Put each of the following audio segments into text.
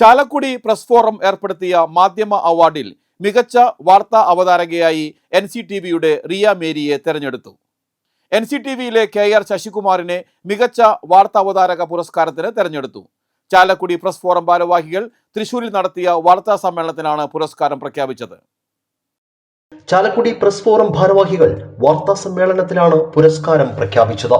Chalakudy press forum ഏർപ്പെടുത്തിയ മാധ്യമ അവാർഡിൽ മികച്ച വാർത്താ അവതാരകയായി എൻ സി ടി വിയുടെ റിയ മേരിയെ തെരഞ്ഞെടുത്തു. എൻ സി ടി വിയിലെ കെ ആർ ശശികുമാറിനെ മികച്ച വാർത്താ അവതാരക പുരസ്കാരത്തിന് തെരഞ്ഞെടുത്തു. ചാലക്കുടി പ്രസ് ഫോറം ഭാരവാഹികൾ തൃശൂരിൽ നടത്തിയ വാർത്താ സമ്മേളനത്തിലാണ് പുരസ്കാരം പ്രഖ്യാപിച്ചത്. ചാലക്കുടി പ്രസ് ഫോറം ഭാരവാഹികൾ വാർത്താ സമ്മേളനത്തിലാണ് പുരസ്കാരം പ്രഖ്യാപിച്ചത്.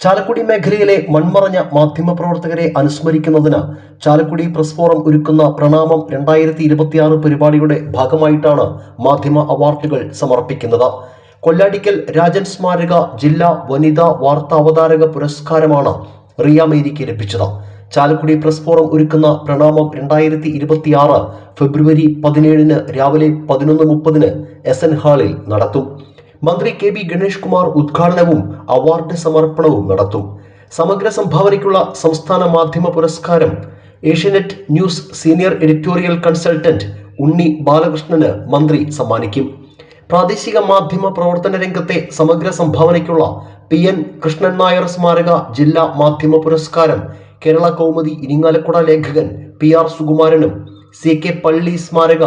ചാലക്കുടി മേഖലയിലെ മൺമറഞ്ഞ മാധ്യമപ്രവർത്തകരെ അനുസ്മരിക്കുന്നതിന് ചാലക്കുടി പ്രസ് ഫോറം ഒരുക്കുന്ന പ്രണാമം രണ്ടായിരത്തി ഇരുപത്തിയാറ് പരിപാടിയുടെ ഭാഗമായിട്ടാണ് മാധ്യമ അവാർഡുകൾ സമർപ്പിക്കുന്നത്. കൊല്ലാടിക്കൽ രാജൻ സ്മാരക ജില്ലാ വനിതാ വാർത്താ അവതാരക പുരസ്കാരമാണ് റിയ മേരിക്ക് ലഭിച്ചത്. ചാലക്കുടി പ്രസ് ഫോറം ഒരുക്കുന്ന പ്രണാമം രണ്ടായിരത്തി ഇരുപത്തിയാറ് ഫെബ്രുവരി പതിനേഴിന് രാവിലെ പതിനൊന്ന് മുപ്പതിന് എസ് എൻ ഹാളിൽ നടത്തും. മന്ത്രി കെ ബി ഗണേഷ് കുമാർ ഉദ്ഘാടനവും അവാർഡ് സമർപ്പണവും നടത്തും. സമഗ്ര സംഭാവനയ്ക്കുള്ള സംസ്ഥാന മാധ്യമ പുരസ്കാരം Asianet news senior editorial consultant Unni ബാലകൃഷ്ണന് മന്ത്രി സമ്മാനിക്കും. പ്രാദേശിക മാധ്യമ പ്രവർത്തന രംഗത്തെ സമഗ്ര സംഭാവനയ്ക്കുള്ള പി എൻ കൃഷ്ണൻ നായർ സ്മാരക ജില്ലാ മാധ്യമ പുരസ്കാരം കേരള കൗമുദി ഇരിങ്ങാലക്കുട ലേഖകൻ പി ആർ സുകുമാരനും സി കെ പള്ളി സ്മാരക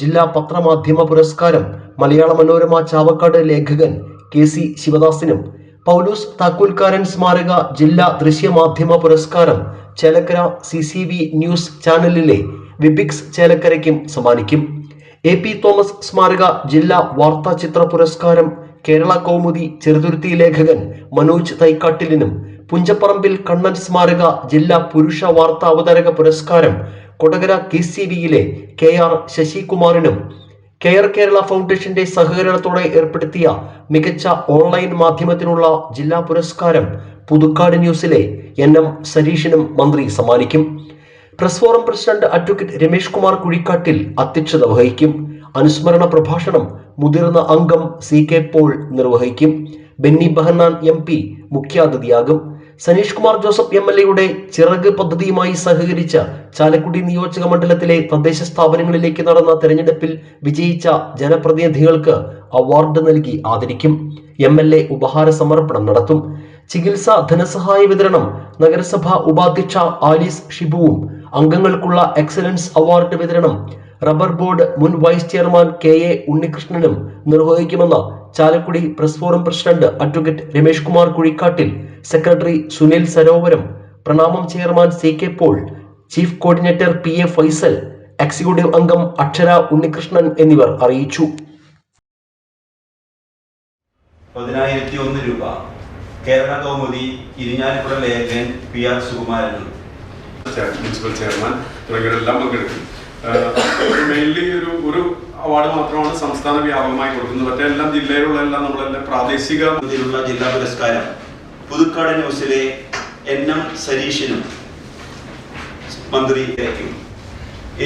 ജില്ലാ പത്രമാധ്യമ പുരസ്കാരം മലയാള മനോരമ ചാവക്കാട് ലേഖകൻ കെ സി ശിവദാസിനും പൗലോസ് താക്കോൽക്കാരൻ സ്മാരക ജില്ലാ ദൃശ്യമാധ്യമ പുരസ്കാരം Chelakkara C C V News ചാനലിലെ വിബിക്സ് ചേലക്കരയ്ക്കും സമ്മാനിക്കും. എ പി തോമസ് സ്മാരക ജില്ലാ വാർത്താ ചിത്ര പുരസ്കാരം കേരള കൗമുദി ചെറുതുരുത്തി ലേഖകൻ മനോജ് തൈക്കാട്ടിലിനും പുഞ്ചപ്പറമ്പിൽ കണ്ണൻ സ്മാരക ജില്ലാ പുരുഷ വാർത്താ അവതാരക പുരസ്കാരം കൊടകര കെ സി വിയിലെ കെ ആർ ശശികുമാറിനും കെയർ കേരള ഫൗണ്ടേഷന്റെ സഹകരണത്തോടെ ഏർപ്പെടുത്തിയ മികച്ച ഓൺലൈൻ മാധ്യമത്തിനുള്ള ജില്ലാ പുരസ്കാരം പുതുക്കാട് ന്യൂസിലെ എൻ എം സരീഷിനും മന്ത്രി സമ്മാനിക്കും. Press forum president advocate Ramesh Kumar Kuzhikkattil അധ്യക്ഷത വഹിക്കും. അനുസ്മരണ പ്രഭാഷണം മുതിർന്ന അംഗം സി കെ പോൾ നിർവഹിക്കും. ബെന്നി ബഹന്നാൻ എം പി മുഖ്യാതിഥിയാകും. സനീഷ് കുമാർ ജോസഫ് എം എൽ എയുടെ ചിറക് പദ്ധതിയുമായി സഹകരിച്ച ചാലക്കുടി നിയോജക മണ്ഡലത്തിലെ തദ്ദേശ സ്ഥാപനങ്ങളിലേക്ക് നടന്ന തെരഞ്ഞെടുപ്പിൽ വിജയിച്ച ജനപ്രതിനിധികൾക്ക് അവാർഡ് നൽകി ആദരിക്കും. എം എൽ എ ഉപഹാര സമർപ്പണം നടത്തും. ചികിത്സാ ധനസഹായ വിതരണം നഗരസഭാ ഉപാധ്യക്ഷ ആലീസ് ഷിബുവും അംഗങ്ങൾക്കുള്ള എക്സലൻസ് അവാർഡ് വിതരണം റബ്ബർ ബോർഡ് മുൻ വൈസ് ചെയർമാൻ കെ എ ഉണ്ണികൃഷ്ണനും നിർവഹിക്കുമെന്ന് Chalakudy press forum president advocate Ramesh Kumar Kuzhikkattil secretary Sunil Sarovaram പ്രണാമം chairman C K Paul chief coordinator P A Faisal executive അംഗം അക്ഷര ഉണ്ണികൃഷ്ണൻ എന്നിവർ അറിയിച്ചു. പതിനായിരത്തി ഒന്ന് രൂപ. കേരള കൗമുദി ഇരിഞ്ഞാലിപ്പുഴ ലേഖകൻ P R Sukumaran. Principal municipal chairman തുടങ്ങിയവരെല്ലാം പങ്കെടുക്കും. മെയിൻലി ഒരു ഒരു അവാർഡ് മാത്രമാണ് സംസ്ഥാന വ്യാപകമായി കൊടുക്കുന്നത്. മറ്റേ എല്ലാം ജില്ലയിലുള്ള എല്ലാം നമ്മളെല്ലാം പ്രാദേശിക രീതിയിലുള്ള ജില്ലാ പുരസ്കാരം പുതുക്കാട് ന്യൂസിലെ എൻ എം സരീഷിനും മന്ത്രി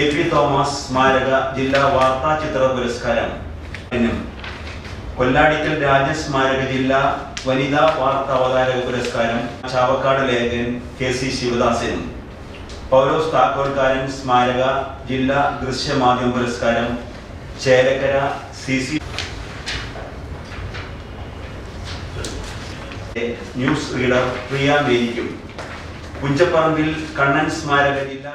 എ പി തോമസ് സ്മാരക ജില്ലാ വാർത്താ ചിത്ര പുരസ്കാരം കൊല്ലാടിക്കൽ രാജസ്മാരക ജില്ലാ വനിതാ വാർത്താ അവതാരക പുരസ്കാരം ചാവക്കാട് ലേഖകൻ കെ സി ശിവദാസനും പൗലോസ് താക്കോൽക്കാരൻ സ്മാരക ജില്ലാ ദൃശ്യമാധ്യമ പുരസ്കാരം Chelakkara C C news reader Priya മേരിക്കും. Punchapparambil Kannan സ്മാരക ജില്ലാ